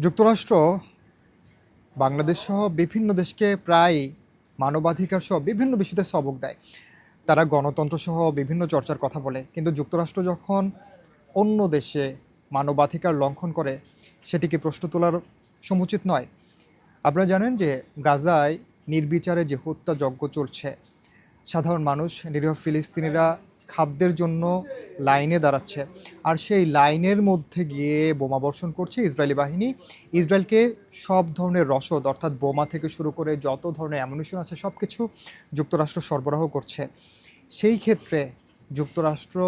যুক্তরাষ্ট্র, বাংলাদেশ সহ বিভিন্ন দেশকে প্রায় মানবাধিকার সহ বিভিন্ন বিষয়তে সবক দেয়। তারা গণতন্ত্র সহ বিভিন্ন চর্চার কথা বলে। কিন্তু যুক্তরাষ্ট্র যখন অন্য দেশে মানবাধিকার লঙ্ঘন করে, সেটিকে প্রশ্ন তোলার সমুচিত নয়। আপনারা জানেন যে গাজায় নির্বিচারে যে হত্যাযজ্ঞ চলছে, সাধারণ মানুষ, নিরীহ ফিলিস্তিনিরা খাদ্যের জন্য লাইনে দাঁড়াচ্ছে। আর সেই লাইনের মধ্যে গিয়ে বোমা বর্ষণ করছে ইসরায়েলি বাহিনী। ইসরায়েলকে সব ধরনের রসদ, অর্থাৎ বোমা থেকে শুরু করে যত ধরনের অ্যামুনিশন আছে সব কিছু যুক্তরাষ্ট্র সরবরাহ করছে। সেই ক্ষেত্রে যুক্তরাষ্ট্র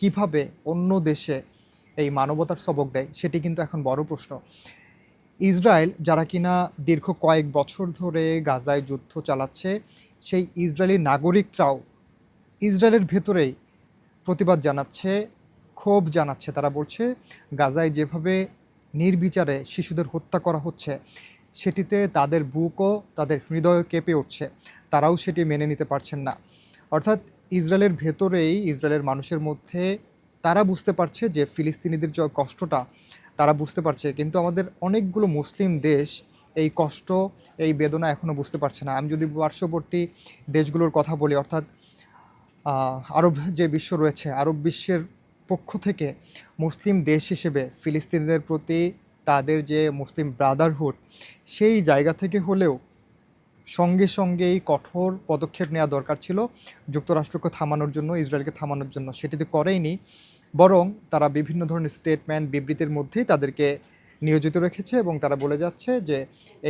কীভাবে অন্য দেশে এই মানবতার সবক দেয়, সেটি কিন্তু এখন বড় প্রশ্ন। ইসরায়েল যারা কিনা দীর্ঘ কয়েক বছর ধরে গাজায় যুদ্ধ চালাচ্ছে, সেই ইসরায়েলি নাগরিকরাও ইসরায়েলের ভেতরেই প্রতিবাদ জানাচ্ছে, ক্ষোভ জানাচ্ছে। তারা বলছে, গাজায় যেভাবে নির্বিচারে শিশুদের হত্যা করা হচ্ছে, সেটিতে তাদের বুকও, তাদের হৃদয় কেঁপে উঠছে। তারাও সেটি মেনে নিতে পারছেন না। অর্থাৎ ইসরায়েলের ভেতরেই ইসরায়েলের মানুষের মধ্যে তারা বুঝতে পারছে যে ফিলিস্তিনিদের যে কষ্টটা, তারা বুঝতে পারছে। কিন্তু আমাদের অনেকগুলো মুসলিম দেশ এই কষ্ট, এই বেদনা এখনও বুঝতে পারছে না। আমি যদি পার্শ্ববর্তী দেশগুলোর কথা বলি, অর্থাৎ আরব যে বিশ্ব রয়েছে, আরব বিশ্বের পক্ষ থেকে মুসলিম দেশ হিসেবে ফিলিস্তিনিদের প্রতি তাদের যে মুসলিম ব্রাদারহুড, সেই জায়গা থেকে হলেও সঙ্গে সঙ্গেই কঠোর পদক্ষেপ নেওয়া দরকার ছিল যুক্তরাষ্ট্রকে থামানোর জন্য, ইসরায়েলকে থামানোর জন্য। সেটি তো করেইনি, বরং তারা বিভিন্ন ধরনের স্টেটমেন্ট বিবৃতির মধ্যেই তাদেরকে নিয়োজিত রেখেছে এবং তারা বলে যাচ্ছে যে,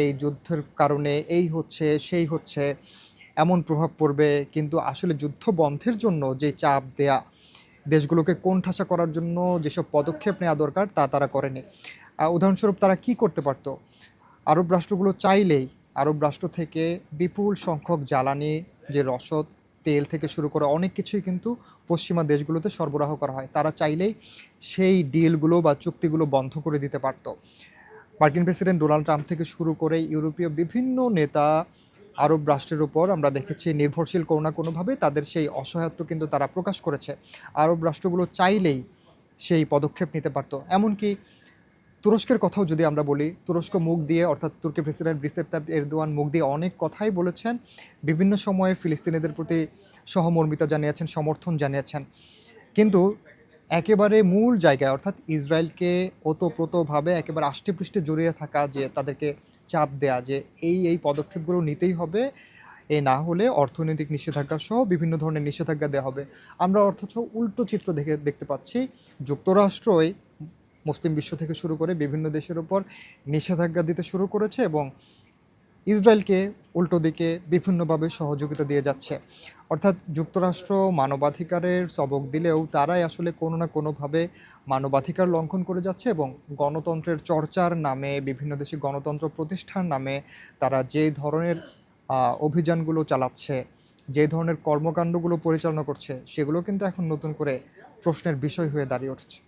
এই যুদ্ধের কারণে এই হচ্ছে, সেই হচ্ছে এমন প্রভাব পড়বে, কিন্তু আসলে যুদ্ধ বন্ধের জন্য যে চাপ দেয়া দেশগুলোকে কোণঠাসা করার জন্য যেসব পদক্ষেপ নেওয়া দরকার তা তারা করেনি। উদাহরণস্বরূপ তারা কি করতে পারতো? আরব রাষ্ট্রগুলো চাইলেই, আরব রাষ্ট্র থেকে বিপুল সংখ্যক জ্বালানি, যে রসদ, তেল থেকে শুরু করে অনেক কিছুই কিন্তু পশ্চিমা দেশগুলোতে সরবরাহ করা হয়। তারা চাইলেই সেই ডিলগুলো বা চুক্তিগুলো বন্ধ করে দিতে পারত। মার্কিন প্রেসিডেন্ট ডোনাল্ড ট্রাম্প থেকে শুরু করে ইউরোপীয় বিভিন্ন নেতা আরব রাষ্ট্রের উপর আমরা দেখেছি নির্ভরশীল কোনো না কোনোভাবে তাদের সেই অসহায়ত্ব কিন্তু তারা প্রকাশ করেছে। আরব রাষ্ট্রগুলো চাইলেই সেই পদক্ষেপ নিতে পারতো। এমনকি তুরস্কের কথাও যদি আমরা বলি, তুরস্ক মুখ দিয়ে, অর্থাৎ তুর্কি প্রেসিডেন্ট রিসেপ তাইপ এরদোয়ান মুখ দিয়ে অনেক কথাই বলেছেন। বিভিন্ন সময়ে ফিলিস্তিনিদের প্রতি সহমর্মিতা জানিয়েছেন, সমর্থন জানিয়েছেন। কিন্তু একেবারে মূল জায়গায়, অর্থাৎ ইসরায়েলকে ওতপ্রোতভাবে একেবারে আষ্টেপৃষ্ঠে জড়িয়ে থাকা যে তাদেরকে চাপ দেয়া যে এই এই পদক্ষেপগুলো নিতেই হবে। এ না হলে অর্থনৈতিক নিষেধাজ্ঞা সহ বিভিন্ন ধরনের নিষেধাজ্ঞা দেওয়া হবে। আমরা অর্থাৎ উল্টো চিত্র দেখে, দেখতে পাচ্ছি, যুক্তরাষ্ট্রই মুসলিম বিশ্ব থেকে শুরু করে বিভিন্ন দেশের ওপর নিষেধাজ্ঞা দিতে শুরু করেছে এবং ইসরায়েলকে উল্টো দিকে বিভিন্নভাবে সহযোগিতা দিয়ে যাচ্ছে। অর্থাৎ যুক্তরাষ্ট্র মানবাধিকারের সবক দিলেও তারাই আসলে কোনো না কোনোভাবে মানবাধিকার লঙ্ঘন করে যাচ্ছে এবং গণতন্ত্রের চর্চার নামে, বিভিন্ন দেশে গণতন্ত্র প্রতিষ্ঠার নামে তারা যে ধরনের অভিযানগুলো চালাচ্ছে যে ধরনের কর্মকাণ্ডগুলো পরিচালনা করছে, সেগুলো কিন্তু এখন নতুন করে প্রশ্নের বিষয় হয়ে দাঁড়িয়ে উঠছে।